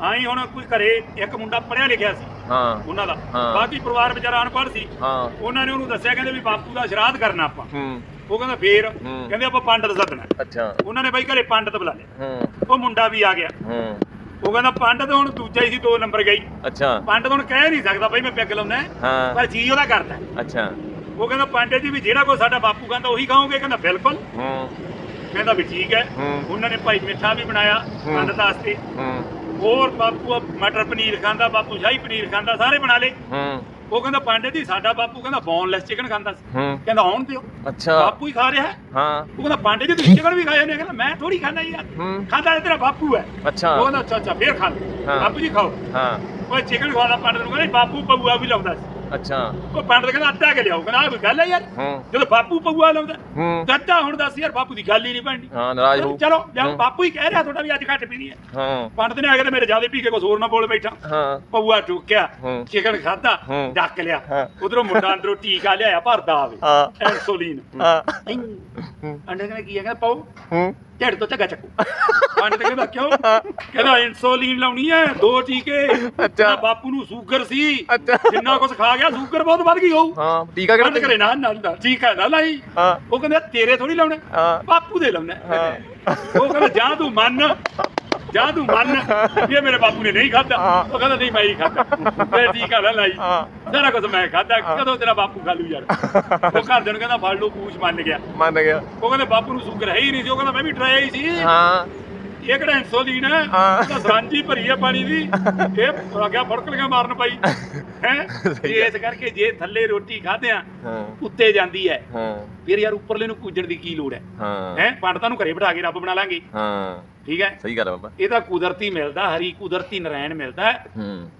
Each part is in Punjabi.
ਆਈ ਹੁਣ ਕੋਈ ਘਰੇ ਇੱਕ ਮੁੰਡਾ ਪੜਿਆ ਲਿਖਿਆ ਸੀ ਹਾਂ। ਉਹਨਾਂ ਦਾ। ਹਾਂ। ਬਾਕੀ ਪਰਿਵਾਰ ਵਿਚਾਰਾ ਅਨਪੜ੍ਹ ਸੀ। ਹਾਂ। ਉਹਨਾਂ ਨੇ ਉਹਨੂੰ ਦੱਸਿਆ ਕਹਿੰਦੇ ਵੀ ਬਾਪੂ ਦਾ ਸ਼ਰਾਧ ਕਰਨਾ ਆਪਾਂ। ਹੂੰ। ਉਹ ਕਹਿੰਦਾ ਫੇਰ ਹੂੰ। ਕਹਿੰਦੇ ਆਪਾਂ ਪੰਡਤ ਸੱਦਣਾ। ਅੱਛਾ। ਉਹਨਾਂ ਨੇ ਬਾਈ ਘਰੇ ਪੰਡਤ ਬੁਲਾ ਲਿਆ। ਹੂੰ। ਉਹ ਮੁੰਡਾ ਵੀ ਆ ਗਿਆ। ਹੂੰ। ਉਹ ਕਹਿੰਦਾ ਪੰਡਤ ਹੁਣ ਦੂਜਾ ਹੀ ਸੀ ਦੋ ਨੰਬਰ ਗਈ। ਅੱਛਾ। ਪੰਡਤ ਹੁਣ ਕਹਿ ਨਹੀਂ ਸਕਦਾ ਬਈ ਮੈਂ ਪੈਗ ਲਾਉਣਾ ਹੈ, ਹਾਂ ਪਰ ਜੀ ਉਹਦਾ ਕਰਦਾ। ਹੈ। ਅੱਛਾ। ਉਹ ਕਹਿੰਦਾ ਪੰਡਤ ਜੀ ਵੀ ਜਿਹੜਾ ਕੋਈ ਸਾਡਾ ਬਾਪੂ ਕਹਿੰਦਾ ਉਹੀ ਖਾਓਗੇ? ਕਹਿੰਦਾ ਬਿਲਕੁਲ। ਹੂੰ। ਕਹਿੰਦਾ ਵੀ ਠੀਕ ਹੈ। ਹੂੰ। ਉਹਨਾਂ ਨੇ ਭਾਈ ਮਿੱਠਾ ਵੀ ਬਣਾਇਆ। ਪੰਡਤ ਵਾਸਤੇ। ਹੂੰ। ਹੋਰ ਬਾਪੂ ਮਟਰ ਪਨੀਰ ਖਾਂਦਾ ਬਾਪੂ ਸ਼ਾਹੀ ਪਨੀਰ ਖਾਂਦਾ ਸਾਰੇ ਬਣਾ ਲਏ। ਹੂੰ। ਉਹ ਕਹਿੰਦਾ ਪੰਡਤ ਜੀ ਸਾਡਾ ਬਾਪੂ ਕਹਿੰਦਾ ਬੋਨਲੈਸ ਚਿਕਨ ਖਾਂਦਾ ਸੀ। ਹੂੰ। ਕਹਿੰਦਾ ਆਉਣ ਦਿਓ। ਅੱਛਾ। ਬਾਪੂ ਹੀ ਖਾ ਰਿਹਾ ਹੈ। ਹਾਂ। ਉਹ ਕਹਿੰਦਾ ਪੰਡਤ ਜੀ ਤੁਸੀਂ ਚਿਕਨ ਵੀ ਖਾਇਆ ਨੇ ਕਹਿੰਦਾ ਮੈਂ ਥੋੜੀ ਖਾਣਾ ਯਾਰ। ਹੂੰ। ਖਾਂਦਾ ਤਾਂ ਤੇਰਾ ਬਾਪੂ ਹੈ। ਅੱਛਾ। ਉਹ ਕਹਿੰਦਾ ਅੱਛਾ ਅੱਛਾ ਫੇਰ ਖਾ ਲਓ। ਹਾਂ। ਬਾਪੂ ਜੀ ਖਾਓ। ਹਾਂ। ਉਹ ਚਿਕਨ ਖਵਾਦਾ ਪੰਡਤ ਨੂੰ ਕਹਿੰਦਾ ਬਾਪੂ ਪਊਆ ਵੀ ਲਾਉਂਦਾ ਸੀ। ਅੱਛਾ। ਉਹ ਪੰਡਤ ਕਹਿੰਦਾ ਅੱਧਾ ਕੇ ਲਿਆਓ। ਕਹਿੰਦਾ ਆਹ ਕੋਈ ਗੱਲ ਹੈ ਯਾਰ? ਹੂੰ। ਜਦੋਂ ਬਾਪੂ ਪਊਆ ਲਾਉਂਦਾ ਹੂੰ। ਹੁਣ ਦੱਸ ਯਾਰ ਬਾਪੂ ਦੀ ਗੱਲ ਹੀ ਨਹੀਂ ਬਣਨੀ ਹਾਂ ਨਾਰਾਜ਼ ਹੋ। ਚਲੋ ਜਾਂ। ਬਾਪੂ ਹੀ ਕਹਿ ਰਿਹਾ ਤੁਹਾਡਾ ਵੀ ਅੱਜ ਘੱਟ ਪੀਣੀ ਹੈ। ਹਾਂ। ਪੰਡਤ ਨੇ ਆ ਕੇ ਤੇ ਮੇਰੇ ਜਿਆਦੇ ਪੀ ਕੇ ਕੁਝ ਹੋਰ ਨਾ ਬੋਲ ਬੈਠਾ। ਹਾਂ। ਪਊਆ ਟੁਕਿਆ। ਚਿਕਨ ਖਾਦਾ। ਡੱਕ ਲਿਆ। ਉਧਰੋਂ ਮੁੰਡਾ ਅੰਦਰੋਂ ਟੀਕਾ ਲਿਆਇਆ ਭਰਦਾ ਆਵੇ। ਹਾਂ। ਐਂਸੋਲੀਨ। ਹਾਂ। ਅੰਡੇ ਕਹਿੰਦਾ ਕੀ ਹੈ? ਕਹਿੰਦਾ ਪਾਓ। ਹੂੰ। ਢਿੱਡ ਤੋਂ ਝੱਗਾ ਚੱਕੂ। ਪੰਡਤ ਕਹਿੰਦਾ ਕਿਉਂ? ਕਹਿੰਦਾ ਇਨਸੂਲਿਨ ਲਾਉਣੀ ਹੈ ਦੋ ਟੀਕੇ। ਕਹਿੰਦਾ ਬਾਪੂ ਨੂੰ ਸ਼ੂਗਰ ਸੀ। ਅੱਛਾ। ਜਿੰਨਾ ਕੁਝ ਖਾ ਗਿਆ ਸ਼ੂਗਰ ਬਹੁਤ ਵੱਧ ਗਈ ਹੋਊ। ਹਾਂ ਟੀਕਾ ਕਿਹੜਾ ਕਰੇ ਨਾ ਨਾ ਹੈ ਨਾ ਲਾਈ। ਹਾਂ। ਉਹ ਕਹਿੰਦਾ ਤੇਰੇ ਥੋੜੀ ਲਾਉਣਾ। ਬਾਪੂ ਦੇ ਲਾਉਣਾ। ਉਹ ਕਹਿੰਦਾ ਜਾ ਤੂੰ ਮੰਨ। ਜਾ ਤੂੰ ਮੰਨ ਇਹ ਮੇਰੇ ਬਾਪੂ ਨੇ ਨਹੀਂ ਖਾਦਾ। ਉਹ ਕਹਿੰਦਾ ਨਹੀਂ ਮੈਂ ਹੀ ਖਾਦਾ ਮੈਂ ਟੀਕਾ ਨਾ ਲਾਈ। ਸਾਰਾ ਕੁਝ ਮੈਂ ਖਾਦਾ ਕਦੋਂ ਤੇਰਾ ਬਾਪੂ ਖਾ ਲੂ ਯਾਰ? ਉਹ ਘਰਦਿਆਂ ਨੂੰ ਕਹਿੰਦਾ ਫੜ ਲਓ ਪੂਛ ਮੰਨ ਗਿਆ। ਮੰਨ ਗਿਆ। ਉਹ ਕਹਿੰਦੇ ਬਾਪੂ ਨੂੰ ਸ਼ੂਗਰ ਹੈ ਹੀ ਨਹੀਂ ਸੀ। ਉਹ ਕਹਿੰਦਾ ਮੈਂ ਵੀ ਟਰਾਈ ਹੀ ਸੀ। ਹਾਂ। ਇਹ ਕਿਹੜਾ ਇਨਸੂਲਿਨ ਹੈ ਹਾਂ। ਤਾਂ ਸਾਂਝੀ ਭਰੀ ਹੈ ਪਾਣੀ ਦੀ। ਇਹ ਆ ਗਿਆ ਫੜਕ ਲਿਆ ਮਾਰਨ ਪਾਈ। ਹੈ? ਇਸ ਕਰਕੇ ਜੇ ਥੱਲੇ ਰੋਟੀ ਖਾਦੇ ਆ ਹਾਂ। ਉੱਤੇ ਜਾਂਦੀ ਹੈ ਹਾਂ। ਫਿਰ ਯਾਰ ਉੱਪਰਲੇ ਨੂੰ ਪੂਜਣ ਦੀ ਕੀ ਲੋੜ ਹੈ। ਹਾਂ? ਪੰਡਤਾਂ ਨੂੰ ਘਰੇ ਬਿਠਾ ਕੇ ਰੱਬ ਬਣਾ ਲਾਂਗੇ। ਹਾਂ। ਠੀਕ ਹੈ ਸਹੀ ਗੱਲ ਆ ਬਾਬਾ। ਇਹ ਤਾਂ ਕੁਦਰਤੀ ਮਿਲਦਾ ਹਰੀ ਕੁਦਰਤੀ ਨਰਾਇਣ ਮਿਲਦਾ।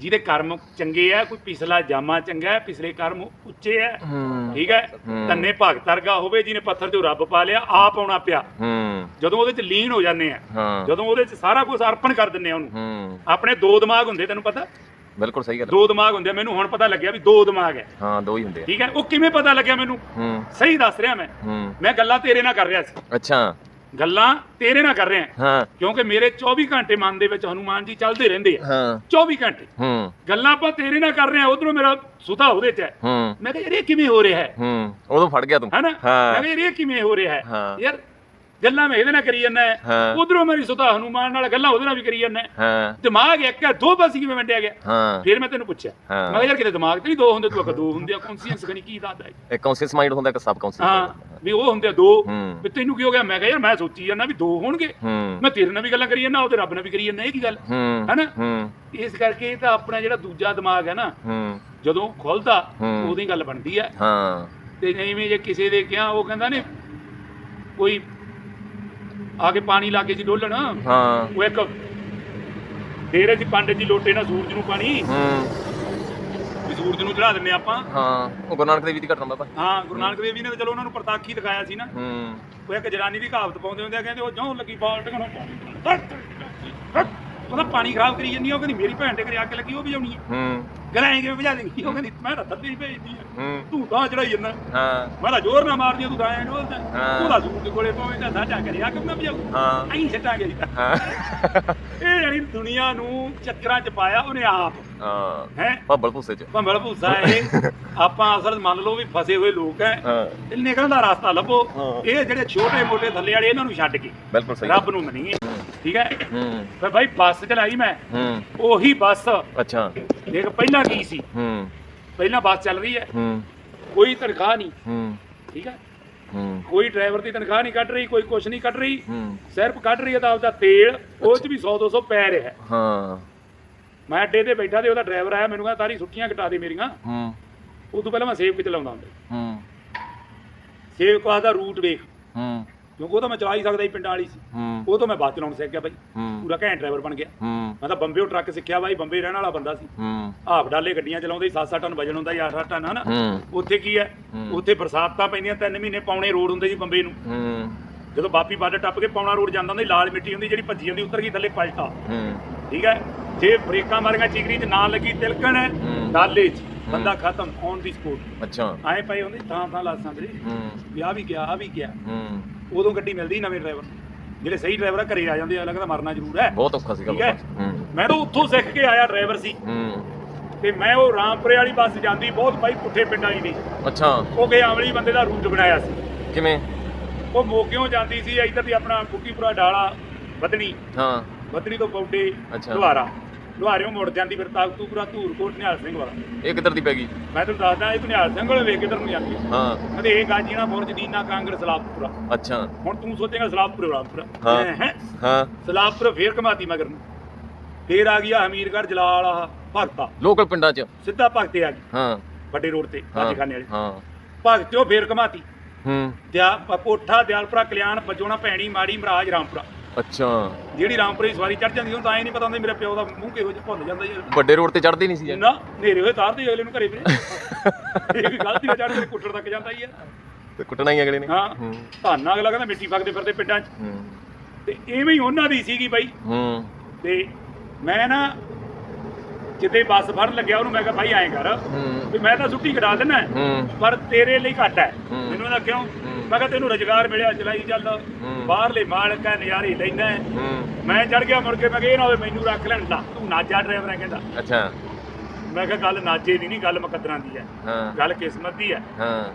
ਜਿਹਦੇ ਕਰਮ ਚੰਗੇ ਆ ਕੋਈ ਪਿਛਲਾ ਜਾਮਾ ਚੰਗਾ ਹੈ ਪਿਛਲੇ ਕਰਮ ਉੱਚੇ ਹੂੰ। ਠੀਕ ਹੈ। ਧੰਨੇ ਭਗਤ ਵਰਗਾ ਹੋਵੇ ਜਿਹਨੇ ਪੱਥਰ ਚੋਂ ਰੱਬ ਪਾ ਲਿਆ ਆਪ ਆਉਣਾ ਪਿਆ। ਹੂੰ। ਜਦੋਂ ਉਹਦੇ ਚ ਲੀਨ ਹੋ ਜਾਂਦੇ ਆ ਜਦੋਂ ਉਹਦੇ ਚ ਸਾਰਾ ਕੁਝ ਅਰਪਣ ਕਰ ਦਿੰਨੇ ਆ ਉਹਨੂੰ। ਆਪਣੇ ਦੋ ਦਿਮਾਗ ਹੁੰਦੇ ਤੈਨੂੰ ਪਤਾ? ਬਿਲਕੁਲ ਸਹੀ ਗੱਲ। ਦੋ ਦਿਮਾਗ ਹੁੰਦੇ ਆ, ਮੈਨੂੰ ਹੁਣ ਪਤਾ ਲੱਗਿਆ ਵੀ ਦੋ ਦਿਮਾਗ ਹੈ। ਹਾਂ ਦੋ ਹੀ ਹੁੰਦੇ ਆ। ਠੀਕ ਹੈ? ਉਹ ਕਿਵੇਂ ਪਤਾ ਲੱਗਿਆ ਮੈਨੂੰ? ਹੂੰ। ਸਹੀ ਦੱਸ ਰਿਹਾ ਮੈਂ। ਹੂੰ। ਮੈਂ ਗੱਲਾਂ ਤੇਰੇ ਨਾਲ ਕਰ ਰਿਹਾ ਸੀ। ਅੱਛਾ। ਗੱਲਾਂ ਤੇਰੇ ਨਾਲ ਕਰ ਰਿਹਾ। ਹਾਂ। ਕਿਉਂਕਿ ਮੇਰੇ 24 ਘੰਟੇ ਮਨ ਦੇ ਵਿੱਚ ਹਨੂਮਾਨ ਜੀ ਚੱਲਦੇ ਰਹਿੰਦੇ ਆ। ਹਾਂ। 24 ਘੰਟੇ। ਹੂੰ। ਗੱਲਾਂ ਆਪਾਂ ਤੇਰੇ ਨਾਲ ਕਰ ਰਹੇ ਆ ਉਧਰੋਂ ਮੇਰਾ ਸੁਧਾ ਉਹਦੇ ਚ ਹੈ। ਹੂੰ। ਮੈਂ ਕਿਹਾ ਯਾਰ ਇਹ ਕਿਵੇਂ ਹੋ ਰਿਹਾ ਹੈ? ਹੂੰ। ਉਦੋਂ ਫੜ ਗਿਆ ਤੂੰ। ਹੈਨਾ? ਹਾਂ। ਮੈਂ ਕਿਹਾ ਯਾਰ ਇਹ ਕਿਵੇਂ ਹੋ ਰਿਹਾ ਹਾਂ। ਯਾਰ ਗੱਲਾਂ ਮੈਂ ਇਹਦੇ ਨਾਲ ਕਰੀ ਜਾਂਦਾ ਉਧਰੋਂ ਮੇਰੀ ਸੁਧਾ ਹਨੂਮਾਨ ਨਾਲ ਗੱਲਾਂ ਉਹਦੇ ਨਾਲ ਵੀ ਕਰੀ ਜਾਂਦਾ ਦਿਮਾਗ ਇੱਕ ਹੈ ਦੋ ਪਾਸੇ ਕਿਵੇਂ ਵੰਡਿਆ ਗਿਆ? ਫਿਰ ਮੈਂ ਤੈਨੂੰ ਪੁੱਛਿਆ। ਮੈਂ ਕਿਹਾ ਯਾਰ ਕਿਤੇ ਦਿਮਾਗ ਤੇ ਨਹੀਂ ਦੋ ਹੁੰਦੇ ਤੂੰ ਆਖਾ ਦੋ ਹੁੰਦੇ ਆ ਕੌਨਸੀਅੰਸ ਕਨੀ ਕੀ ਦੱਸਦਾ ਹੈ? ਇੱਕ ਕੌਨਸ਼ੀਅਸ ਮਾਈਂਡ ਹੁੰਦਾ ਇੱਕ ਸਬ ਕੌਨਸ਼ੀਅਸ ਹਾਂ ਵੀ ਉਹ ਹੁੰਦੇ ਦੋ। ਵੀ ਤੈਨੂੰ ਕੀ ਹੋ ਗਿਆ? ਮੈਂ ਕਿਹਾ ਯਾਰ ਮੈਂ ਸੋਚੀ ਜਾਂਦਾ ਵੀ ਦੋ ਹੋਣਗੇ। ਮੈਂ ਤੇਰੇ ਨਾਲ ਵੀ ਗੱਲਾਂ ਕਰੀ ਜਾਂਦਾ ਉਹ ਤੇ ਰੱਬ ਨਾਲ ਵੀ ਕਰੀ ਜਾਂਦਾ ਇਹ ਕੀ ਗੱਲ? ਹੈਨਾ? ਇਸ ਕਰਕੇ ਇਹ ਤਾਂ ਆਪਣਾ ਜਿਹੜਾ ਦੂਜਾ ਦਿਮਾਗ ਹੈ ਨਾ ਜਦੋਂ ਖੁੱਲਦਾ। ਉਹਦੀ ਗੱਲ ਬਣਦੀ ਹੈ। ਹਾਂ। ਤੇ ਜਿਵੇਂ ਜੇ ਕਿਸੇ ਦੇ ਕਿਹਾ ਉਹ ਕਹਿੰਦਾ ਨੇ ਕੋਈ ਆ ਕੇ ਪਾਣੀ ਲਾ ਕੇ ਜੀ ਡੋਲਣ ਹਾਂ ਉਹ ਇੱਕ ਡੇਰੇ ਦੀ ਪੰਡਤ ਜੀ ਲੋਟੇ ਨਾਲ ਸੂਰਜ ਨੂੰ ਪਾਣੀ ਹੂੰ ਵੀ ਸੂਰਜ ਨੂੰ ਚੜਾ ਦਿੰਨੇ ਆਪਾਂ ਹਾਂ ਉਹ ਗੁਰੂ ਨਾਨਕ ਦੇਵ ਜੀ ਦੀ ਘਟਨਾ ਬਾਬਾ ਹਾਂ ਗੁਰੂ ਨਾਨਕ ਦੇਵ ਜੀ ਨੇ ਤਾਂ ਚਲੋ ਉਹਨਾਂ ਨੂੰ ਪ੍ਰਤਾਖੀ ਦਿਖਾਇਆ ਸੀ ਨਾ ਹੂੰ ਉਹ ਇੱਕ ਜਨਾਨੀ ਦੀ ਕਹਾਵਤ ਪਾਉਂਦੇ ਹੁੰਦੇ ਆ ਕਹਿੰਦੇ ਉਹ ਜੋਂ ਲੱਗੀ ਬਾਲਟ ਨੂੰ ਉਹਦਾ ਪਾਣੀ ਖਰਾਬ ਕਰੀ ਜਾਂਦੀ ਆ, ਉਹ ਕਹਿੰਦੀ ਮੇਰੀ ਭੈਣ ਦੇ ਘਰੇ ਅੱਗ ਲੱਗੀ ਉਹ ਵਜਾਉਣੀ ਹੈ ਹੂੰ ਗਲਾਂ ਕਿਵੇਂ ਵਜਾ ਦੇਂਗੀ ਉਹ ਕਹਿੰਦੀ ਮੈਂ ਤਾਂ ਹੀ ਭੇਜਦੀ ਆ। ਹੂੰ। ਤੂੰ ਤਾਂ ਚੜਾਈ ਜਾਂਦਾ। ਹਾਂ। ਮੈਂ ਤਾਂ ਜ਼ੋਰ ਨਾ ਮਾਰਦੀ ਤੂੰ ਤਾਂ ਐਂ ਡੋਲਦਾ। ਹਾਂ। ਉਹਦਾ ਸੂਟ ਦੇ ਕੋਲੇ ਪਵੇਂ ਤਾਂ ਸਾਡਾ ਕਰੇ ਆ ਕਿੰਨਾ ਵਜਾਉ ਹਾਂ। ਐਂ ਛੱਟਾਂਗੇ ਜੀ। ਹਾਂ। ਇਹ ਜਾਨੀ ਦੁਨੀਆ ਨੂੰ ਚੱਕਰਾਂ 'ਚ ਪਾਇਆ ਉਹਨੇ ਆਪ। ਹਾਂ। ਹੈ? ਭੱਬਲ ਭੁੱਸੇ ਚ। ਭੰਬਲ ਭੂਸਾ ਇਹ ਆਪਾਂ ਅਸਲ ਮੰਨ ਲਓ ਵੀ ਫਸੇ ਹੋਏ ਲੋਕ ਐ ਨਿਕਲਣ ਦਾ ਰਸਤਾ ਲੱਭੋ। ਇਹ ਜਿਹੜੇ ਛੋਟੇ ਮੋਟੇ ਥੱਲੇ ਵਾਲੇ ਇਹਨਾਂ ਨੂੰ ਛੱਡ ਕੇ। ਬਿਲਕੁਲ ਸਹੀ। ਰੱਬ ਨੂੰ ਮੰਨੀਏ। ਠੀਕ ਹੈ ਹੂੰ। ਫਿਰ ਭਾਈ ਬੱਸ ਚਲਾਈ ਮੈਂ। ਹੂੰ। ਉਹੀ ਬੱਸ। ਅੱਛਾ। ਦੇਖ ਪਹਿਲਾਂ ਕੀ ਸੀ? ਹੂੰ। ਪਹਿਲਾਂ ਬੱਸ ਚੱਲ ਰਹੀ ਹੈ। ਹੂੰ। ਕੋਈ ਤਨਖਾਹ ਨਹੀਂ। ਹੂੰ। ਠੀਕ ਹੈ ਹੂੰ। ਕੋਈ ਡਰਾਈਵਰ ਦੀ ਤਨਖਾਹ ਨਹੀਂ ਕੱਢ ਰਹੀ ਕੋਈ ਕੁਛ ਨਹੀਂ ਕੱਢ ਰਹੀ। ਹੂੰ। ਸਿਰਫ ਕੱਢ ਰਹੀ ਹੈ ਤਾਂ ਆਪਦਾ ਤੇਲ ਉਹ 'ਚ ਵੀ 100 200 ਪੈ ਰਿਹਾ ਹੈ। ਹਾਂ। ਮੈਂ ਅੱਡੇ ਤੇ ਬੈਠਾ ਤੇ ਉਹਦਾ ਡਰਾਈਵਰ ਆਇਆ ਮੈਨੂੰ ਕਹਿੰਦਾ ਤਾਰੀ ਛੁੱਟੀਆਂ ਕਟਾ ਦੇ ਮੇਰੀਆਂ। ਹੂੰ। ਤੋਂ ਪਹਿਲਾਂ ਮੈਂ ਸੇਵ ਕਿਤੇ ਲਾਉਂਦਾ ਹੁੰਦਾ। ਹੂੰ। ਸੇਵ ਕਾ ਦਾ ਰੂਟ ਵੇਖ। ਹੂੰ। ਕਿਉਂਕਿ ਉਹ ਤਾਂ ਮੈਂ ਚਲਾ ਹੀ ਸਕਦਾ ਸੀ ਪਿੰਡਾਂ ਵਾਲੀ ਸੀ। ਉਹ ਤੋਂ ਮੈਂ ਬਾਅਦ ਚਲਾਉਣ ਸਿੱਖ ਗਿਆ ਬਾਈ। ਪੂਰਾ ਘੈਂਟ ਡਰਾਈਵਰ ਬਣ ਗਿਆ। ਮੈਂ ਤਾਂ ਬੰਬੇ ਟਰੱਕ ਸਿੱਖਿਆ ਬਾਈ ਬੰਬੇ ਰਹਿਣ ਵਾਲਾ ਬੰਦਾ ਸੀ। ਹਾਫ ਡਾਲੇ ਗੱਡੀਆਂ ਚਲਾਉਂਦੇ 7-7 ਟਨ ਵਜਨ ਹੁੰਦਾ 8-8 ਟਨ ਹਨਾ? ਉੱਥੇ ਕੀ ਹੈ। ਉੱਥੇ ਬਰਸਾਤਾਂ ਪੈਂਦੀਆਂ 3 ਮਹੀਨੇ ਪੌਣੇ ਰੋਡ ਹੁੰਦੇ ਜੀ ਬੰਬੇ ਨੂੰ। ਜਦੋਂ ਬਾਪੀ ਬਾਰਡਰ ਟੱਪ ਕੇ ਪੌਣਾ ਰੋਡ ਜਾਂਦਾ ਹੁੰਦਾ ਸੀ, ਲਾਲ ਮਿੱਟੀ ਹੁੰਦੀ ਜਿਹੜੀ ਭੱਜੀ ਜਾਂਦੀ ਉੱਤਰ ਗਈ ਥੱਲੇ ਪਲਟਾ। ਠੀਕ ਹੈ? ਜੇ ਬ੍ਰੇਕਾਂ ਮਾਰੀਆਂ ਚਿਗਰੀ 'ਚ ਨਾ ਲੱਗੀ ਤਿਲਕਣ। ਡਾਲੇ 'ਚ ਬੰਦਾ ਖਤਮ ਔਨ ਦੀ ਸਪੋਟ ਅੱਛਾ। ਆਏ ਪਏ ਹੁੰਦੇ ਥਾਂ ਥਾਂ ਲਾਸਾਂ ਵੀਰੇ ਹੂੰ। ਵੀ ਗਿਆ ਆ ਵੀ ਗਿਆ। ਉਦੋਂ ਗੱਡੀ ਮਿਲਦੀ ਨਵੇਂ ਡਰਾਈਵਰ ਜਿਹੜੇ ਸਹੀ ਡਰਾਈਵਰ ਆ ਘਰੇ ਆ ਜਾਂਦੇ ਆ ਲੱਗਦਾ ਮਰਨਾ ਜ਼ਰੂਰ ਹੈ। ਬਹੁਤ ਔਖਾ ਸੀਗਾ ਠੀਕ ਹੈ। ਬਾਬਾ ਹੂੰ। ਮੈਂ ਤਾਂ ਉੱਥੋਂ ਸਿੱਖ ਕੇ ਆਇਆ ਡਰਾਈਵਰ ਸੀ। ਹੂੰ। ਤੇ ਮੈਂ ਉਹ ਰਾਮਪੁਰੇ ਵਾਲੀ ਬੱਸ ਜਾਂਦੀ ਬਹੁਤ ਬਾਈ ਪੁੱਠੇ ਪਿੰਡਾਂ ਦੀ ਨਹੀਂ। ਅੱਛਾ। ਉਹ ਕੇ ਆਮਲੀ ਬੰਦੇ ਦਾ ਰੂਟ ਬਣਾਇਆ ਸੀ। ਕਿਵੇਂ? ਉਹ ਮੋਕਿਓਂ ਜਾਂਦੀ ਸੀ ਇੱਧਰ ਦੀ ਆਪਣਾ ਕੁੱਕੀਪੁਰਾ ਡਾਲਾ ਵਧਣੀ। ਹਾਂ। ਵਧਣੀ ਤੋਂ ਅੱਛਾ। ਲੁਹਾਰਾ ਲੁਹਾਰਿਓਂ ਮੁੜ ਜਾਂਦੀ ਫਿਰ ਤਾਕਤੂਪੁਰਾ ਧੂਰਕੋਟ ਨਿਹਾਲ ਸਿੰਘ ਵਾਲਾ। ਇਹ ਕਿੱਧਰ ਦੀ ਪੈ ਗਈ? ਮੈਂ ਤੁਹਾਨੂੰ ਦੱਸਦਾ ਇਹ ਨਿਹਾਲ ਸਿੰਘ ਵਾਲੇ ਵੇਖ ਕਿੱਧਰ ਨੂੰ ਜਾਂਦੀ। ਹੈ। ਕਹਿੰਦੇ ਇਹ ਗਾਜੀਣਾ ਬੁਰਜ ਦੀਨਾ ਕਾਂਗਰਸ ਸਲਾਪੁਰਾ ਅੱਛਾ। ਹੁਣ ਤੂੰ ਸੋਚੇਗਾ ਸਲਾਪੁਰ ਰਾਮਪੁਰਾ ਹਾਂ। ਹੈਂ? ਸਲਾਪੁਰ ਫੇਰ ਕਮਾਤੀ ਮਗਰ ਨੂੰ। ਫੇਰ ਆ ਗਿਆ ਹਮੀਰਗੜ੍ਹ ਜਲਾਲ ਆਹ ਭਗਤਾ। ਲੋਕਲ ਪਿੰਡਾਂ 'ਚ? ਸਿੱਧਾ ਭਗਤੇ ਆ ਗਈ। ਹਾਂ। ਵੱਡੇ ਰੋਡ ਤੇ ਰਾਜਖਾਨੇ ਵਾਲੇ। ਹਾਂ। ਭਗਤਿਓ ਫੇਰ ਕਮਾਤੀ ਹੂੰ। ਦਿਆ ਪੋਠਾ ਦਿਆਲਪੁਰਾ ਕਲਿਆਣ ਪਜੋਣਾ ਭੈਣੀ ਮਾੜੀ ਮਹਾਰਾਜ ਰਾਮਪੁਰਾ। ਅੱਛਾ। ਜਿਹੜੀ ਰਾਮਪੁਰੇ ਸਵਾਰੀ ਚੜ ਜਾਂਦੀ ਉਹਨੂੰ ਤਾਂ ਐ ਨਹੀਂ ਪਤਾ ਹੁੰਦਾ ਮੇਰੇ ਪਿਓ ਦਾ ਮੂੰਹ ਕਿਹੋ ਜਿਹਾ ਭੁੱਲ ਜਾਂਦਾ ਯਾਰ। ਵੱਡੇ ਰੋਡ ਤੇ ਚੜਦੀ ਨਹੀਂ ਸੀ ਨਾ ਨੇਰੇ ਹੋਏ ਤਾਰ ਦੇ ਅਗਲੇ ਨੂੰ ਘਰੇ ਵੀ। ਇਹ ਵੀ ਗਲਤੀ ਨਾਲ ਚੜ ਕੇ ਕੁੱਟੜ ਤੱਕ ਜਾਂਦਾ ਹੀ ਆ। ਤੇ ਕੁੱਟਣਾ ਹੀ ਅਗਲੇ ਨੇ। ਹਾਂ ਧਾਨਾ ਅਗਲਾ ਕਹਿੰਦਾ ਮਿੱਟੀ ਫੱਕਦੇ ਫਿਰਦੇ ਪਿੰਡਾਂ 'ਚ। ਹੂੰ। ਤੇ ਐਵੇਂ ਹੀ ਉਹਨਾਂ ਦੀ ਸੀਗੀ ਬਾਈ। ਹੂੰ। ਤੇ ਮੈਂ ਨਾ ਜਿੱਦੇ ਬੱਸ ਫੜਨ ਲੱਗਿਆ ਉਹਨੂੰ ਮੈਂ ਕਿਹਾ ਭਾਈ ਐਂ ਕਰ ਵੀ ਮੈਂ ਤਾਂ ਛੁੱਟੀ ਦਿੰਦਾ ਹੂੰ। ਪਰ ਤੇਰੇ ਲਈ ਘੱਟ ਹੈ। ਮੈਨੂੰ ਇਹਦਾ ਕਿਉਂ। ਮੈਂ ਕਿਹਾ ਤੈਨੂੰ ਰੁਜ਼ਗਾਰ ਮਿਲਿਆ ਚਲਾਈ ਚੱਲ। ਬਾਹਰਲੇ ਮਾਲਕ ਹੈ। ਨਜ਼ਾਰੇ ਲੈਣਾ ਮੈਂ ਚੜ ਗਿਆ ਮੁੜ ਕੇ ਮੈਂ ਕਿਹਾ ਇਹ ਨਾ ਹੋਵੇ ਮੈਨੂੰ ਰੱਖ ਲੈਣ। ਦਾ ਤੂੰ ਨਾਜਾ ਡਰਾਈਵਰ ਹੈ ਕਹਿੰਦਾ। ਅੱਛਾ। ਮੈਂ ਕਿਹਾ ਗੱਲ ਨਾਜੇ ਦੀ ਨਹੀਂ ਗੱਲ ਮੁਕੱਦਰਾਂ ਦੀ ਹੈ। ਗੱਲ ਕਿਸਮਤ ਦੀ ਹੈ।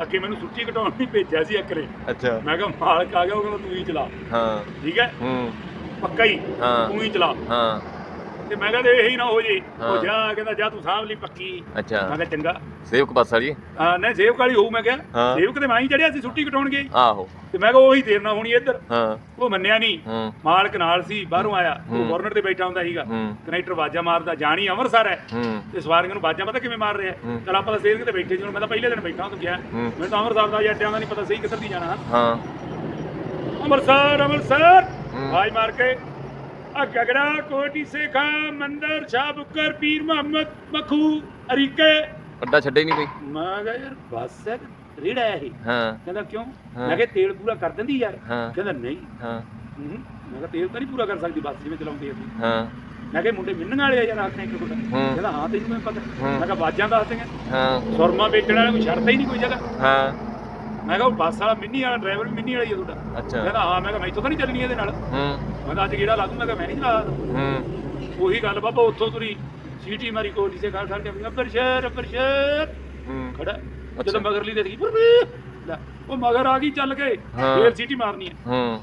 ਅੱਗੇ ਮੈਨੂੰ ਛੁੱਟੀ ਕਟਾਉਣ ਨਹੀਂ ਭੇਜਿਆ ਸੀ ਅਕਰੇ ਅੱਛਾ। ਮੈਂ ਕਿਹਾ ਮਾਲਕ ਆ ਗਿਆ ਉਹ ਕਹਿੰਦਾ ਤੂੰ ਹੀ ਚਲਾ। ਹਾਂ। ਠੀਕ ਹੈ? ਹੂੰ। ਪੱਕਾ ਹੀ। ਹਾਂ। ਤੂੰ ਹੀ ਚਲਾ। ਹਾਂ। ਤੇ ਮੈਂ ਕਿਹਾ ਇਹੀ ਨਾ ਹੋ ਜੇ ਹਾਂ। ਉਹ ਜਾ ਕਹਿੰਦਾ ਜਾ ਤੂੰ ਸਾਂਭ ਲਈ ਪੱਕੀ। ਅੱਛਾ। ਮੈਂ ਕਿਹਾ ਚੰਗਾ। ਸੇਵਕ ਬੱਸ ਵਾਲੀ ਆ ਨਹੀਂ ਸੇਵਕ ਵਾਲੀ ਹੋਊ ਮੈਂ ਕਿਹਾ। ਹਾਂ। ਸੇਵਕ ਤੇ ਮੈਂ ਹੀ ਚੜਿਆ ਸੀ ਛੁੱਟੀ ਕਟਾਉਣ ਗਏ ਆਹੋ। ਤੇ ਮੈਂ ਕਿਹਾ ਉਹੀ ਦੇਰ ਨਾ ਹੋਣੀ ਇੱਧਰ। ਹਾਂ। ਉਹ ਮੰਨਿਆ ਨਹੀਂ। ਹੂੰ। ਮਾਲਕ ਨਾਲ ਸੀ ਬਾਹਰੋਂ ਆਇਆ। ਉਹ। ਗਵਰਨਰ ਤੇ ਬੈਠਾ ਹੁੰਦਾ ਸੀਗਾ। ਹੂੰ। ਕਨੈਕਟਰ ਬਾਜਾ ਮਾਰਦਾ ਜਾਣੀ ਅੰਮ੍ਰਿਤਸਰ ਹੈ। ਹੂੰ। ਤੇ ਸਵਾਰੀਆਂ ਨੂੰ ਬਾਜਾਂ ਪਤਾ ਕਿਵੇਂ ਮਾਰ ਰਿਹਾ ਹੂੰ। ਚਲ ਆਪਾਂ ਤਾਂ ਸੇਵਕ ਤੇ ਬੈਠੇ ਸੀ ਹੁਣ ਮੈਂ ਤਾਂ ਪਹਿਲੇ ਦਿਨ ਬੈਠਾ ਹਾਂ ਗਿਆ। ਹੂੰ। ਮੈਨੂੰ ਤਾਂ ਅੰਮ੍ਰਿਤਸਰ ਦਾ ਜੱਟਿਆਂ ਦਾ ਨਹੀਂ ਪਤਾ ਸਹੀ ਕਿੱਧਰ ਦੀ ਜਾਣਾ। ਹਾਂ। ਅੰਮ੍ਰਿਤਸਰ ਅੰਮ੍ਰਿਤਸਰ! ਹੂੰ। ਭਾਈ ਮਾਰ ਕੇ। ਸੇ ਖਾ ਮੰਦਰ ਸ਼ਾਹ ਬੁੱਕਰ ਪੀਰ ਮੁਹੰਮਦ ਮਖੂ ਅਰੀਕੇ। ਅੱਡਾ ਛੱਡੇ ਨਹੀਂ ਕੋਈ? ਮੈਂ ਕਿਹਾ ਯਾਰ ਬੱਸ ਹੈ ਰੇੜਾ ਹੈ ਇਹ। ਹਾਂ। ਕਹਿੰਦਾ ਕਿਉਂ? ਹਾਂ। ਮੈਂ ਕਿਹਾ ਤੇਲ ਪੂਰਾ ਕਰ ਦਿੰਦੀ ਯਾਰ। ਹਾਂ। ਕਹਿੰਦਾ ਨਹੀਂ। ਹਾਂ। ਹੂੰ। ਮੈਂ ਕਿਹਾ ਤੇਲ ਤਾਂ ਨਹੀਂ ਪੂਰਾ ਕਰ ਸਕਦੀ ਬੱਸ ਜਿਵੇਂ ਚਲਾਉਂਦੀ ਹੈ। ਹਾਂ। ਮੈਂ ਕਿਹਾ ਮੁੰਡੇ ਮਿੰਨਣ ਵਾਲੇ ਆ ਯਾਰ ਆਖਣੇ ਇੱਕ ਹੂੰ। ਕਹਿੰਦਾ ਹਾਂ ਤੈਨੂੰ ਮੈਂ ਪਤਾ? ਹੂੰ। ਮੈਂ ਕਿਹਾ ਬਾਜਾਂ ਦੱਸਦੀਆਂ। ਹਾਂ। ਸੁਰਮਾ ਵੇਚਣ ਵਾਲਾ ਕੋਈ ਛੱਡਦਾ ਹੀ ਨਹੀਂ ਕੋਈ ਜਗ੍ਹਾ। ਹਾਂ। ਮੈਂ ਕਿਹਾ ਉਹ ਬੱਸ ਵਾਲਾ ਮਿੰਨੀ ਵਾਲਾ ਡਰਾਈਵਰ ਵੀ ਮਿੰਨੀ ਵਾਲਾ ਹੀ ਆ ਤੁਹਾਡਾ। ਅੱਛਾ। ਕਹਿੰਦਾ ਹਾਂ ਮੈਂ ਕਿਹਾ ਮੈਥੋਂ ਤਾਂ ਨਹੀਂ ਚੱਲਣੀ ਇਹਦੇ ਨਾਲ। ਹੂੰ। ਮੈਂ ਤਾਂ ਅੱਜ ਕਿਹੜਾ ਲਾ ਦੂੰ ਮੈਂ ਕਿਹਾ ਮੈਂ ਨਹੀਂ ਚਲਾ ਹੂੰ। ਉਹੀ ਗੱਲ ਬਾਬਾ ਉੱਥੋਂ ਤੁਰੀ ਸੀਟੀ ਮਾਰੀ ਕੋਲੀ ਸੇ ਖਾਲ ਖਾਲ ਕੇ ਅੰਬਰ ਸ਼ਹਿਰ ਅੰਬਰ ਸ਼ਹਿਰ। ਹੂੰ। ਖੜਾ। ਜਦੋਂ ਮਗਰਲੀ ਦੇਖੀ ਲੈ ਉਹ ਮਗਰ ਆ ਗਈ ਚੱਲ ਕੇ ਹਾਂ। ਫੇਰ ਸੀਟੀ ਮਾਰਨੀ ਹੈ। ਹੂੰ।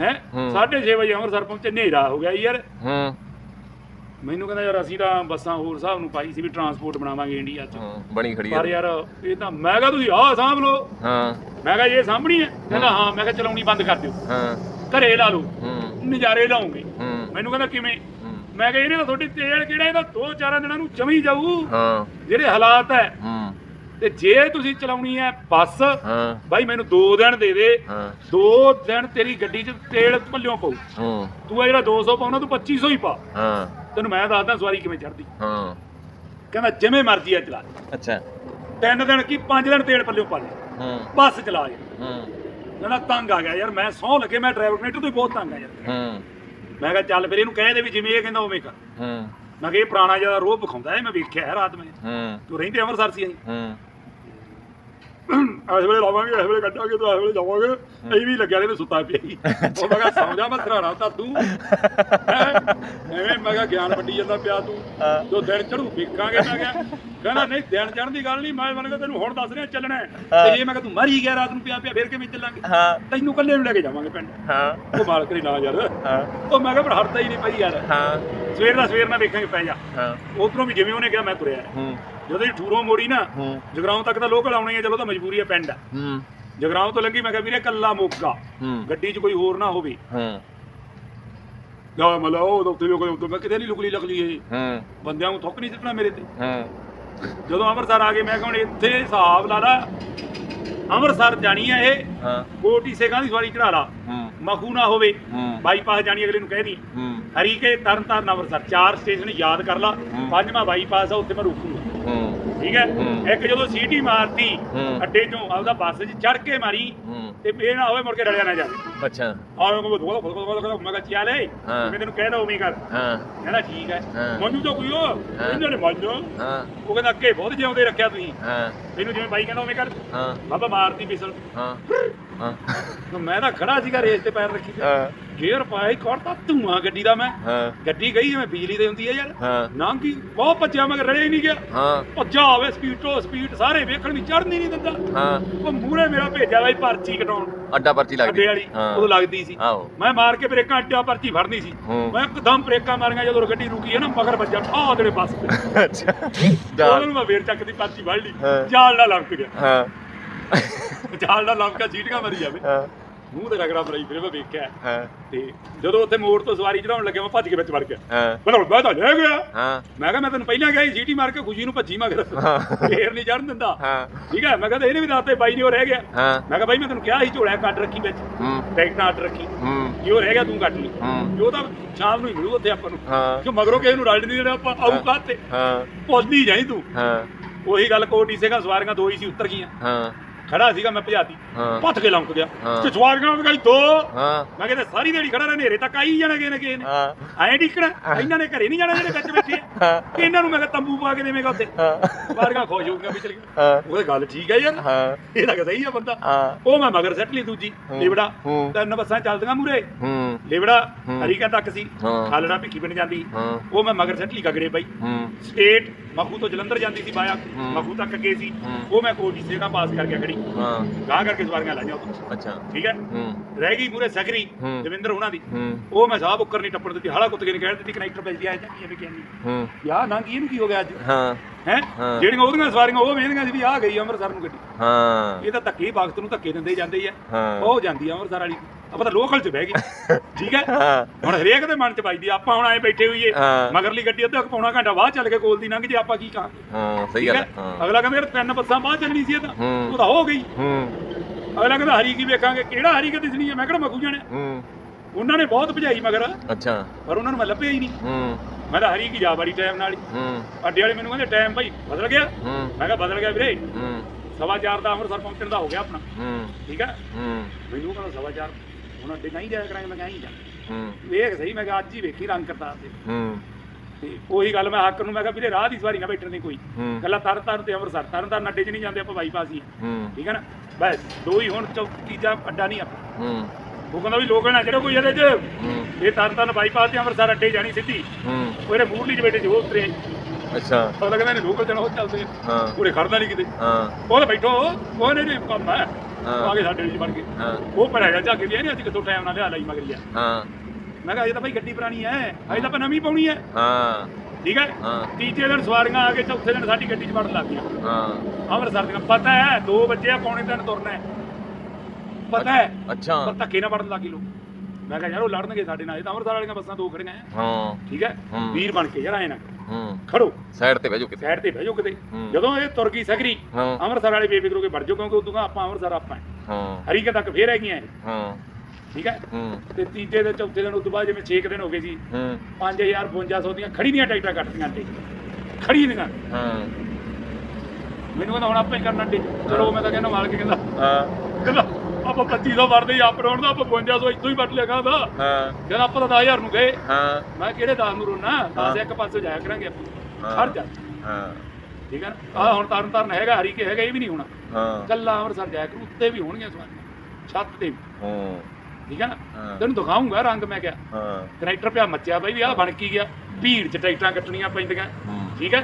ਹੈ? ਹੂੰ। 6:30 ਵਜੇ ਅੰਮ੍ਰਿਤਸਰ ਪਹੁੰਚੇ ਹਨੇਰਾ ਹੋ ਗਿਆ ਯਾਰ। ਹੂੰ। ਮੈਨੂੰ ਕਹਿੰਦਾ ਯਾਰ ਅਸੀਂ ਤਾਂ ਬੱਸਾਂ ਹੋਰ ਹਿਸਾਬ ਨੂੰ ਪਾਈ ਸੀ ਵੀ ਟਰਾਂਸਪੋਰਟ ਬਣਾਵਾਂਗੇ ਇੰਡੀਆ 'ਚ। ਹਾਂ, ਬਣੀ ਖੜੀ ਪਰ ਹੈ ਯਾਰ ਇਹ ਤਾਂ ਮੈਂ ਕਿਹਾ ਤੁਸੀਂ ਆਹ ਸਾਂਭ ਲਓ। ਹਾਂ। ਮੈਂ ਕਿਹਾ ਇਹ ਸਾਂਭਣੀ ਹੈ? ਕਹਿੰਦਾ ਹਾਂ। ਮੈਂ ਕਿਹਾ ਚਲਾਉਣੀ ਬੰਦ ਕਰ ਦਿਓ। ਹਾਂ। ਘਰੇ ਲਾ ਲਓ। ਹੂੰ। ਨਜ਼ਾਰੇ ਲਾਉਂਗੇ। ਮੈਨੂੰ ਕਹਿੰਦਾ ਕਿਵੇਂ? ਮੈਂ ਕਿਹਾ ਇਹਨੇ ਤਾਂ ਤੁਹਾਡੀ ਤੇਲ ਕਿਹੜਾ ਇਹਦਾ ਦੋ ਚਾਰਾਂ ਦਿਨਾਂ ਨੂੰ ਜਮੀ ਜਾਊ। ਹਾਂ। ਜਿਹੜੇ ਹਾਲਾਤ ਹੈ। ਤੇ ਜੇ ਤੁਸੀਂ ਚਲਾਉਣੀ ਹੈ ਬੱਸ ਬਾਈ ਮੈਨੂੰ 2 ਦਿਨ ਦੇ ਦੇ। ਹਾਂ। 2 ਦਿਨ ਤੇਰੀ ਗੱਡੀ 'ਚ ਤੇਲ ਭੱਲਿਓ ਹੂੰ। ਤੂੰ ਆ ਜਿਹੜਾ 200 ਪਾਉਣਾ ਤੂੰ 2500 ਹੀ ਪਾ। ਹਾਂ। ਤੈਨੂੰ ਮੈਂ ਦੱਸਦਾ ਸਵਾਰੀ ਕਿਵੇਂ ਚੜਦੀ ਹਾਂ। ਕਹਿੰਦਾ ਜਿਵੇਂ ਮਰਜ਼ੀ ਆ ਚਲਾ। ਅੱਛਾ। ਤਿੰਨ ਦਿਨ ਕੀ ਪੰਜ ਦਿਨ ਤੇਲ ਪੱਲਿਓ ਪਾ ਲੈ। ਹੂੰ। ਬੱਸ ਚਲਾ ਜਾ ਹੂੰ ਕਹਿੰਦਾ ਤੰਗ ਆ ਗਿਆ ਯਾਰ ਮੈਂ ਸੌ ਲੱਗੇ ਮੈਂ ਡਰਾਈਵਰ ਕਨੈਕਟਰ ਤੋਂ ਹੀ ਬਹੁਤ ਤੰਗ ਆ ਯਾਰ। ਹੂੰ। ਮੈਂ ਕਿਹਾ ਚੱਲ ਫਿਰ ਇਹਨੂੰ ਕਹਿ ਦੇ ਵੀ ਜਿਵੇਂ ਇਹ ਕਹਿੰਦਾ ਉਵੇਂ ਕਰ। ਹੂੰ। ਮੈਂ ਕਿਹਾ ਇਹ ਪੁਰਾਣਾ ਜਿਹਾ ਰੋਹ ਵਿਖਾਉਂਦਾ ਹੈ ਮੈਂ ਵੇਖਿਆ ਹੈ ਰਾਤ ਮੈਂ। ਹੂੰ। ਤੂੰ ਰਹਿੰਦੇ ਅੰਮ੍ਰਿਤਸਰ ਸੀ ਅਸੀਂ। ਹੂੰ। ਇਸ ਵੇਲੇ ਲਾਵਾਂਗੇ ਇਸ ਵੇਲੇ ਕੱਢਾਂਗੇ ਤਾਂ ਇਸ ਵੇਲੇ ਜਾਵਾਂਗੇ। ਐਂ ਵੀ ਲੱਗਿਆ ਨੇ ਸੁੱਤਾ ਪਿਆ ਸੀ ਉਹ ਮੈਂ ਕਿਹਾ ਸੌਂ ਜਾ ਮੈਂ ਸਰਾਣਾ ਤਾਂ ਤੂੰ। ਹੈਂ? ਐਵੇਂ ਮੈਂ ਕਿਹਾ ਗਿਆਨ ਵੱਡੀ ਜਾਂਦਾ ਪਿਆ ਤੂੰ। ਹਾਂ। ਜੋ ਦਿਨ ਚੜੂ ਵੇਖਾਂਗੇ ਮੈਂ ਕਿਹਾ। ਕਹਿੰਦਾ ਨਹੀਂ ਦਿਨ ਚੜਨ ਦੀ ਗੱਲ ਨਹੀਂ ਮੈਂ ਮਨ ਕਿਹਾ ਤੈਨੂੰ ਹੁਣ ਦੱਸ ਰਿਹਾ ਚੱਲਣਾ ਹੈ। ਤੇ ਜੇ ਮੈਂ ਕਿਹਾ ਤੂੰ ਮਰ ਹੀ ਗਿਆ ਰਾਤ ਨੂੰ ਪਿਆ ਪਿਆ ਫਿਰ ਕਿਵੇਂ ਚੱਲਾਂਗੇ? ਹਾਂ। ਤੈਨੂੰ ਇਕੱਲੇ ਨੂੰ ਲੈ ਕੇ ਜਾਵਾਂਗੇ ਪਿੰਡ। ਹਾਂ। ਉਹ ਮਾਲਕ ਦੀ ਨਾ ਯਾਰ। ਹਾਂ। ਉਹ ਮੈਂ ਕਿਹਾ ਪਰ ਹੜਦਾ ਹੀ ਨਹੀਂ ਪਈ ਯਾਰ। ਹਾਂ। ਸਵੇਰ ਦਾ ਸਵੇਰ ਨਾਲ ਵੇਖਾਂਗੇ ਪੈ ਜਾ। ਹਾਂ। ਉਧਰੋਂ ਵੀ ਜਿਵੇਂ ਉਹਨੇ ਕਿਹਾ ਮੈਂ ਤੁਰਿਆ। ਹੂੰ। ਜਦੋਂ ਇਹ ਠੂਰੋਂ ਮੋੜੀ ਨਾ ਹੂੰ। ਜਗਰਾਉਂ ਤੱਕ ਤਾਂ ਲੋਕਲ ਆਉਣੀ ਹੈ ਚਲੋ ਤਾਂ ਮਜਬੂਰੀ ਹੈ ਪਿੰਡ ਆ। ਹੂੰ। ਜਗਰਾਉਂ ਤੋਂ ਲੰਗੀ ਮੈਂ ਕਿਹਾ ਵੀਰੇ ਕੱਲਾ ਮੋਗਾ। ਹੂੰ। ਗੱਡੀ 'ਚ ਕੋਈ ਹੋਰ ਨਾ ਹੋਵੇ। ਹੂੰ। ਲਾ ਮਲਾ ਉਹ ਤਾਂ ਉੱਥੇ ਕੋਈ ਉੱਥੇ ਮੈਂ ਕਿਤੇ ਨਹੀਂ ਲੁਕਲੀ ਲਕਲੀ ਇਹ। ਹੂੰ। ਬੰਦਿਆਂ ਨੂੰ ਥੁੱਕ ਨਹੀਂ ਸਿੱਟਣਾ ਮੇਰੇ ਤੇ। ਹੂੰ। ਜਦੋਂ ਅੰਮ੍ਰਿਤਸਰ ਆ ਗਏ ਮੈਂ ਕਿਹਾ ਹੁਣ ਇੱਥੇ ਹਿਸਾਬ ਲਾ ਲਾ। ਅੰਮ੍ਰਿਤਸਰ ਜਾਣੀ ਹੈ ਇਹ। ਹਾਂ। ਕੋਟੀ ਸੇਖਾਂ ਦੀ ਸਵਾਰੀ ਚੜਾ ਲਾ। ਹੂੰ। ਮਖੂ ਨਾ ਹੋਵੇ। ਬਾਈਪਾਸ ਜਾਣੀ ਅਗਲੇ ਨੂੰ ਕਹਿ ਦੀ ਹਰੀਕੇ ਤਰਨ ਤਾਰਨ ਅੰਮ੍ਰਿਤਸਰ ਚਾਰ ਸਟੇਸ਼ਨ ਯਾਦ ਕਰ ਲਾ। ਪੰਜਵਾਂ ਬਾਈਪਾਸ ਆ ਉੱਥੇ ਮੈਂ ਰੁਕੂਗਾ ਹੂੰ। ਠੀਕ ਹੈ। ਇੱਕ ਜਦੋਂ ਸੀਟੀ ਮਾਰਤੀ। ਅੱਡੇ ਚੋਂ ਆਪਦਾ ਬੱਸ 'ਚ ਚੜ ਕੇ ਮਾਰੀ। ਤੇ ਇਹ ਨਾ ਹੋਵੇ ਮੁੜ ਕੇ ਰਲਿਆ ਨਾ ਜਾਵੇ। ਅੱਛਾ। ਆਹ ਮੈਂ ਬੋਲ ਬੋਲ ਬੋਲ ਮੈਂ ਕਿਹਾ ਚੱਲ ਏ। ਹਾਂ। ਮੈਂ ਤੈਨੂੰ ਕਹਿਦਾ ਉਵੇਂ ਕਰ। ਹਾਂ। ਕਹਿੰਦਾ ਠੀਕ ਹੈ। ਹਾਂ। ਮੰਨੂ ਤਾਂ ਕੋਈ ਉਹ ਇਹਨਾਂ ਨੇ ਮੰਨੋ ਹਾਂ। ਉਹ ਕਹਿੰਦਾ ਅੱਗੇ ਬਹੁਤ ਜਿਉਂਦੇ ਰੱਖਿਆ ਤੁਸੀਂ। ਹਾਂ। ਮੈਨੂੰ ਜਿਵੇਂ ਬਾਈ ਕਹਿੰਦਾ ਉਵੇਂ ਕਰ। ਹਾਂ। ਬਾਬਾ ਮਾਰਦੀ ਬਿਸਲ ਹਾਂ। ਹਾਂ। ਮੈਂ ਤਾਂ ਖੜਾ ਸੀਗਾ ਰੇਸ ਤੇ ਪੈਰ ਰੱਖੀ ਤੇ। ਹਾਂ। ਗੇਅਰ ਪਾਇਆ ਹੀ ਕਰਤਾ ਧੂਆਂ ਗੱਡੀ ਦਾ ਮੈਂ। ਹਾਂ। ਗੱਡੀ ਗਈ ਜਿਵੇਂ ਬਿਜਲੀ ਤੇ ਹੁੰਦੀ ਹੈ ਯਾਰ। ਹਾਂ। ਨਾਂਗੀ ਬਹੁਤ ਭੱਜਿਆ ਮਗਰ ਰੜਿਆ ਹੀ ਨਹੀਂ ਗਿਆ। ਹਾਂ। ਭੱਜਾ ਹੋਵੇ ਸਪੀਡ ਤੋਂ ਸਪੀਡ ਸਾਰੇ ਵੇਖਣ ਵੀ ਚੜ੍ਹਨ ਹੀ ਨਹੀਂ ਦਿੰਦਾ। ਹਾਂ। ਉਹ ਮੂਹਰੇ ਮੇਰਾ ਭੇਜਿਆ ਬਾਈ ਪਰਚੀ ਕਟਾਉਣ। ਅੱਡਾ ਪਰਚੀ ਅੱਡੇ ਲੱਗਦੀ ਵਾਲੀ। ਹਾਂ। ਉਦੋਂ ਲੱਗਦੀ ਸੀ। ਆਹੋ। ਮੈਂ ਮਾਰ ਕੇ ਬ੍ਰੇਕਾਂ ਅੱਡਿਆ ਪਰਚੀ ਫੜਨੀ ਸੀ। ਹੂੰ। ਮੈਂ ਇੱਕਦਮ ਬ੍ਰੇਕਾਂ ਮਾਰੀਆਂ ਜਦੋਂ ਗੱਡੀ ਰੁਕੀ ਹੈ ਨਾ ਮਗਰ ਵੱਜਾ ਠਾ ਜਿਹੜੇ ਬੱਸ ਤੇ। ਅੱਛਾ। ਉਹਨਾਂ ਨੂੰ ਮੈਂ ਫੇਰ ਚੱਕ ਦੀ ਪਰਚੀ ਫੜ ਲਈ। ਹਾਂ। ਜਾਲ ਨਾਲ ਲੰਕ ਗਿਆ। ਹਾਂ। ਜਾਲ ਨਾਲ ਲੰਕਾ ਸੀਟੀਆਂ ਮਰੀ ਜਾਵੇ। ਹਾਂ। ਮੂੰਹ ਤੇ ਰਗੜਾ ਮਰਾਈ ਫਿਰ ਮੈਂ ਵੇਖਿਆ। ਹਾਂ। ਤੇ ਜਦੋਂ ਉੱਥੇ ਮੋੜ ਤੋਂ ਸਵਾਰੀ ਚੜਾਉਣ ਲੱਗਿਆ ਮੈਂ ਭੱਜ ਕੇ ਵਿੱਚ ਵੜ ਗਿਆ। ਹਾਂ। ਮੈਂ ਤਾਂ ਲੈ ਗਿਆ। ਹਾਂ। ਮੈਂ ਕਿਹਾ ਮੈਂ ਤੈਨੂੰ ਪਹਿਲਾਂ ਕਿਹਾ ਸੀ ਸੀਟੀ ਮਾਰ ਕੇ ਖੁਸ਼ੀ ਨੂੰ ਭੱਜੀ ਮਗਰ। ਹਾਂ। ਫੇਰ ਨਹੀਂ ਚੜਨ ਦਿੰਦਾ। ਹਾਂ। ਠੀਕ ਹੈ ਮੈਂ ਕਹਿੰਦਾ ਇਹਨੇ ਵੀ ਦਾਤੇ ਬਾਈ ਨੇ ਉਹ ਰਹਿ ਗਿਆ। ਹਾਂ। ਮੈਂ ਕਿਹਾ ਬਾਈ ਮੈਂ ਤੈਨੂੰ ਕਿਹਾ ਸੀ ਝੋਲਿਆ ਕੱਢ ਰੱਖੀ ਵਿੱਚ। ਹੂੰ। ਟੈਕਟਾਂ ਅੱਡ ਰੱਖੀ। ਹੂੰ। ਉਹ ਰਹਿ ਗਿਆ ਤੂੰ ਕੱਢ ਲਈ। ਹੂੰ। ਜੋ ਤਾਂ ਸ਼ਾਮ ਨੂੰ ਹੀ ਮਿਲੂ ਉੱਥੇ ਆਪਾਂ ਨੂੰ। ਹਾਂ। ਕਿ ਮਗਰੋਂ ਕਿਸੇ ਨੂੰ ਰਲ ਨਹੀਂ ਦੇਣਾ ਆਪਾਂ ਆਉ ਕਾਤੇ ਹਾਂ। ਭੁੱਲਦੀ ਜਾਈ ਤੂੰ। ਹਾਂ। ਉਹੀ ਗੱਲ ਕੋਟੀ ਸੀਗਾ ਸਵਾਰੀਆਂ ਦੋ ਹੀ ਸੀ ਉੱਤਰ ਗਈਆਂ। ਹਾਂ। ਖੜਾ ਸੀਗਾ ਮੈਂ ਭਜਾਤੀ। ਹਾਂ। ਭੱਜ ਕੇ ਲੰਕ ਗਿਆ। ਹਾਂ। ਤੇ ਸਵਾਰੀਆਂ ਵੀ ਗਈ ਦੋ। ਹਾਂ। ਮੈਂ ਕਹਿੰਦਾ ਸਾਰੀ ਦਿਹਾੜੀ ਖੜਾ ਰਹਿ ਨੇਰੇ ਤੱਕ ਆਈ ਜਾਣਾ ਕਿਸੇ ਨੇ ਕਿਸੇ ਨੇ। ਹਾਂ। ਐਂ ਡਿੱਕਣਾ। ਇਹਨਾਂ ਨੇ ਘਰੇ ਨਹੀਂ ਜਾਣਾ ਜਿਹੜੇ ਵਿੱਚ ਬੈਠੇ। ਆ ਹਾਂ ਇਹਨਾਂ ਨੂੰ ਮੈਂ ਕਿਹਾ ਤੰਬੂ ਪਾ ਕੇ ਦੇਵੇਂਗਾ ਉੱਥੇ ਹਾਂ। ਸਵਾਰੀਆਂ ਖੁਸ਼ ਹੋ ਗਈਆਂ ਵੀ ਚਲ ਗਈਆਂ ਹਾਂ। ਉਹ ਗੱਲ ਠੀਕ ਹੈ ਯਾਰ। ਹਾਂ। ਇਹ ਤਾਂ ਸਹੀ ਆ ਬੰਦਾ। ਹਾਂ। ਉਹ ਮੈਂ ਮਗਰ ਸੱਟ ਲਈ ਦੂਜੀ। ਹੂੰ। ਲਿਬੜਾ। ਹੂੰ। ਤਿੰਨ ਬੱਸਾਂ ਚੱਲਦੀਆਂ ਮੂਰੇ ਹੂੰ। ਲਿਬੜਾ ਹੂੰ। ਹਰੀਕਾ ਤੱਕ ਸੀ। ਹਾਂ। ਖਾਲੜਾ ਭਿੱਖੀ ਪਿੰਡ ਜਾਂਦੀ। ਹਾਂ। ਉਹ ਮੈਂ ਮਗਰ ਸੱਟ ਲਈ ਗਗੜੇ ਬਾਈ। ਹੂੰ। ਸਟੇਟ ਮਖੂ ਤੋਂ ਜਲੰਧਰ ਜਾਂਦੀ ਸੀ ਬਾਇਆ। ਮਖੂ ਤੱਕ ਅੱਗੇ ਸੀ। ਉਹ ਮੈਂ ਕੋਟੀ ਸੇਗਾ ਪਾਸ ਕਰ ਗਿਆ ਖੜੀ। ਹਾਂ। ਗਾਹ ਕਰਕੇ ਸਵਾਰੀਆਂ ਲਾਈਆਂ ਉੱਥੇ ਅੱਛਾ। ਠੀਕ ਹੈ? ਰਹਿ ਗਈ ਮੂਰੇ ਸਗਰੀ ਹੂੰ। ਦਵਿੰਦਰ ਉਹਨਾਂ ਦੀ। ਉਹ ਮੈਂ ਸਾਹਬ ਉੱਕਰ ਨਹੀਂ ਟੱਪਣ ਦਿੱਤੀ। ਹਾਲਾ ਕੁੱਤ ਕੇ ਨੇ ਕਹਿ ਦਿੱਤੀ ਕਨੈਕਟਰ ਭੇਜ ਦਿਆ ਜਾਂ ਕੀ ਕਹਿੰਦੀ। ਯਾ ਨੰਗੀ ਇਹਨੂੰ ਕੀ ਹੋ ਗਿਆ ਅੱਜ? ਹਾਂ। ਹੈ। ਜਿਹੜੀਆਂ ਉਹਦੀਆਂ ਸਵਾਰੀਆਂ ਉਹ ਵੇਖਦੀਆਂ ਸੀ ਵੀ ਆ ਗਈ ਅੰਮ੍ਰਿਤਸਰ ਨੂੰ ਗੱਡੀ। ਹਾਂ। ਇਹ ਤਾਂ ਧੱਕੇ ਵਕਤ ਨੂੰ ਧੱਕੇ ਦਿੰਦੇ ਜਾਂਦੇ ਆ। ਉਹ ਜਾਂਦੀ ਆ ਅੰਮ੍ਰਿਤਸਰ ਵਾਲੀ। ਆਪਾਂ ਤਾਂ ਲੋਕਲ 'ਚ ਬਹਿ ਗਏ। ਠੀਕ ਹੈ? ਹੁਣ ਹਰੇਕ ਦੇ ਮਨ 'ਚ ਵੱਜਦੀ ਆ, ਆਪਾਂ ਹੁਣ ਐ ਬੈਠੇ ਹੋਈਏ। ਮਗਰਲੀ ਗੱਡੀ ਅੱਧਾ ਪੌਣਾ ਘੰਟਾ ਬਾਅਦ ਚੱਲ ਕੇ ਕੋਲ ਦੀ ਲੰਘ ਜੇ ਆਪਾਂ ਕੀ ਕਹਾਂਗੇ? ਹਾਂ ਸਹੀ ਗੱਲ ਹੈ? ਅਗਲਾ ਕਹਿੰਦਾ ਯਾਰ ਤਿੰਨ ਬੱਸਾਂ ਬਾਅਦ ਚੱਲਣੀ ਸੀ ਇਹ ਤਾਂ। ਉਹ ਤਾਂ ਹੋ ਗਈ। ਹੂੰ। ਅਗਲਾ ਕਹਿੰਦਾ ਹਰੀ ਕੀ ਵੇਖਾਂਗੇ ਕਿਹੜਾ ਹਰੀ ਕੀ ਦਿਸਣੀ ਹੈ ਮੈਂ ਕਿਹੜਾ ਮਖੂ ਜਾਣਿਆ? ਹੂੰ। ਉਹਨਾਂ ਨੇ ਬਹੁਤ ਭਜਾਈ ਮਗਰ ਅੱਛਾ। ਪਰ ਉਹਨਾਂ ਨੂੰ ਮੈਂ ਲੱਭਿਆ ਹੀ ਨਹੀਂ। ਹੂੰ। ਮੈਂ ਤਾਂ ਹਰੀ ਕੀ ਜਾ ਬੜੀ ਟਾਈਮ ਨਾਲ ਹੀ। ਹੂੰ। ਅੱਡੇ ਵਾਲੇ ਮੈਨੂੰ ਕਹਿੰਦੇ ਟਾਈਮ ਭਾਈ ਬਦਲ ਗਿਆ। ਹੂੰ। ਮੈਂ ਕਿਹਾ ਬਦਲ ਗਿਆ ਵੀਰੇ। ਹੂੰ। ਸਵਾ ਚਾਰ ਦਾ ਅੰਮ੍ਰਿਤਸਰ ਪਹੁੰਚਣ ਦਾ ਹੋ ਗਿਆ ਆਪਣਾ। ਹੂੰ। ਠੀਕ ਹੈ? ਹੂੰ। ਮੈਨੂੰ ਕਹਿੰਦਾ ਸਵਾ ਚਾਰ ਹੁਣ ਅੱਡੇ ਨਹੀਂ ਜਾਇਆ ਕਰਾਂਗੇ ਮੈਂ ਕਿਹਾ ਹੀ ਜਾ। ਹੂੰ। ਵੇਖ ਸਹੀ ਮੈਂ ਕਿਹਾ ਅੱਜ ਹੀ ਵੇਖੀ ਰੰਗ ਕਰਤਾਰ ਦੇ ਹੂੰ। ਤੇ ਉਹੀ ਗੱਲ ਮੈਂ ਹੱਕ ਨੂੰ ਮੈਂ ਕਿਹਾ ਵੀਰੇ ਰਾਹ ਦੀ ਸਵਾਰੀ ਨਾ ਬੈਠਣ ਦੀ ਕੋਈ। ਗੱਲਾਂ ਤਰਨ ਤਾਰਨ ਤੇ ਅੰਮ੍ਰਿਤਸਰ ਤਰਨ ਤਾਰਨ ਅੱਡੇ 'ਚ ਨਹੀਂ ਜਾਂਦੇ ਆਪਾਂ ਬਾਈਪਾਸ ਹੀ। ਠੀਕ ਹੈ ਨਾ? ਬਸ ਦੋ ਹੀ ਹੁਣ ਤੀਜਾ ਅੱਡਾ ਨਹੀਂ ਆਪਾਂ। ਉਹ ਕਹਿੰਦਾ ਵੀ ਲੋਕ ਨਾ ਜਿਹੜੇ ਕੋਈ ਇਹਦੇ 'ਚ? ਇਹ ਤਰਨ ਤਾਰਨ ਬਾਈਪਾਸ ਤੇ ਅੰਮ੍ਰਿਤਸਰ ਅੱਡੇ ਜਾਣੀ ਸਿੱਧੀ। ਉਹ ਇਹਦੇ ਮੂਰਲੀ 'ਚ ਬੈਠੇ ਸੀ ਉਹ ਉਤਰੇ। ਅੱਛਾ। ਪਤਾ ਲੱਗਦਾ ਨੇ ਲੋਕਲ ਜਾਣਾ ਉਹ ਚੱਲਦੇ। ਹਾਂ। ਪੂਰੇ ਖੜਦਾ ਨਹੀਂ ਕਿਤੇ। ਹਾਂ। ਉਹ ਬੈਠੋ ਉਹ ਨੇ ਨਹੀਂ ਕੰਮ ਹੈ। ਹਾਂ। ਆ ਕੇ ਸਾਡੇ ਵਿੱਚ ਬਣ ਕੇ। ਹਾਂ। ਉਹ ਪਰ ਹੈਗਾ ਜਾ ਕੇ ਵੀ ਨਹੀਂ ਅੱਜ ਕਿਤੋਂ ਟਾਈਮ ਨਾਲ ਲਿਆ ਲਈ ਮਗਰ ਲਿਆ ਹਾਂ। ਮੈਂ ਕਿਹਾ ਇਹ ਤਾਂ ਭਾਈ ਗੱਡੀ ਪੁਰਾਣੀ ਹੈ ਅਜੇ ਤਾਂ ਆਪਾਂ ਨਵੀਂ ਪਾਉਣੀ ਹੈ। ਹਾਂ। ਠੀਕ ਹਾਂ? ਤੀਜੇ ਦਿਨ ਸਵਾਰੀਆਂ ਆ ਕੇ ਚੌਥੇ ਦਿਨ ਸਾਡੀ ਗੱਡੀ 'ਚ ਵੜਨ ਲੱਗ ਗਈਆਂ। ਹਾਂ। ਅੰਮ੍ਰਿਤਸਰ ਦੀਆਂ ਪਤਾ ਹੈ 2 ਵਜੇ ਆ ਪੌਣੇ ਤਿੰਨ ਤੁਰਨਾ ਹੈ। ਪਤਾ ਹੈ। ਅੱਛਾ। ਪਰ ਧੱਕੇ ਨਾ ਵੜਨ ਲੱਗੀ ਲੋਕ। ਮੈਂ ਕਿਹਾ ਯਾਰ ਉਹ ਲੜਨਗੇ ਸਾਡੇ ਨਾਲ ਇਹ ਤਾਂ ਅੰਮ੍ਰਿਤਸਰ ਵਾਲੀਆਂ ਬੱਸਾਂ ਦੋ ਖੜੀਆਂ ਹੈ। ਹਾਂ। ਠੀਕ ਹੂੰ। ਵੀਰ ਬਣ ਕੇ ਯਾਰ ਐ ਨਾ। ਹੂੰ। ਖੜੋ। ਸਾਈਡ ਤੇ ਬਹਿ ਜਾਓ ਕਿਤੇ। ਸਾਈਡ ਤੇ ਬਹਿ ਜਾਓ ਕਿਤੇ। ਜਦੋਂ ਇਹ ਤੁਰ ਗਈ ਸਗਰੀ ਅੰਮ੍ਰਿਤਸਰ ਵਾਲੇ ਬੇਫਿਕਰ ਹੋ ਕੇ ਵੜ ਜਾਓ ਕਿਉਂਕਿ ਉਦੋਂ ਆਪਾਂ ਅੰਮ੍ਰਿਤਸਰ ਆਪਾਂ ਹੈ। ਹਾਂ। ਹਰੀਕੇ ਤੱਕ ਫੇਰ ਹੈਗੀਆਂ ਹਾਂ। ਠੀਕ ਹੈ? ਹੂੰ। ਤੇ ਤੀਜੇ ਤੇ ਚੌਥੇ ਦਿਨ ਉਸ ਤੋਂ ਬਾਅਦ ਜਿਵੇਂ 6 ਦਿਨ ਹੋ ਗਏ ਸੀ ਹੂੰ। 5000 5200 ਦੀਆਂ ਖੜੀ ਦੀਆਂ ਟਿਕਟਾਂ ਕੱਟਦੀਆਂ ਤੇ ਖੜੀ ਦੀਆਂ। ਹਾਂ। ਮੈਨੂੰ ਕਹਿੰਦਾ ਹੁਣ ਆਪਾਂ ਹੀ ਕਰਨਾ ਡੇ ਚਲੋ ਮੈਂ ਤਾਂ ਕਹਿੰਦਾ ਮਾਲਕ ਕਹਿੰਦਾ ਹਾਂ। ਕਹਿੰਦਾ ਆਪਾਂ 2500 ਵੜਦੇ ਹੀ ਅਪ ਡਾਊਨ ਦਾ ਆਪਾਂ 5200 ਇੱਥੋਂ ਹੀ ਵੱਟ ਲਿਆ ਕਹਿੰਦਾ। ਹਾਂ। ਕਹਿੰਦਾ ਆਪਾਂ ਤਾਂ 10000 ਨੂੰ ਗਏ। ਹਾਂ। ਮੈਂ ਕਿਹੜੇ 10 ਨੂੰ ਰੋਣਾ? 10 ਹਾਂ। ਇੱਕ ਪਾਸੇ ਜਾਇਆ ਕਰਾਂਗੇ। ਆਪਾਂ। ਹਰ ਜਾ। ਹਾਂ। ਠੀਕ ਹੈ ਆ ਹੁਣ ਤਰਨ ਤਾਰਨ ਹੈਗਾ ਹਰੀ ਕੇ ਹੈਗਾ ਇਹ ਵੀ ਨਹੀਂ ਹੋਣਾ। ਹਾਂ। ਕੱਲਾ ਅੰਮ੍ਰਿਤਸਰ ਜਾਇਆ ਕਰੂ ਉੱਤੇ ਵੀ ਹੋਣਗੀਆਂ ਸਵਾਰੀਆਂ। ਛੱਤ ਤੇ ਹੂੰ। ਠੀਕ ਹੈ। ਨਾ। ਤੈਨੂੰ ਦਿਖਾਉਂਗਾ ਰੰਗ ਮੈਂ ਕਿਹਾ। ਹਾਂ। ਕਨੈਕਟਰ ਪਿਆ ਮੱਚਿਆ ਬਾਈ ਵੀ ਆਹ ਬਣ ਕੀ ਗਿਆ? ਭੀੜ ਚ ਟਿਕਟਾਂ ਕੱਟਣੀਆਂ ਪੈਂਦੀਆਂ। ਠੀਕ ਹੈ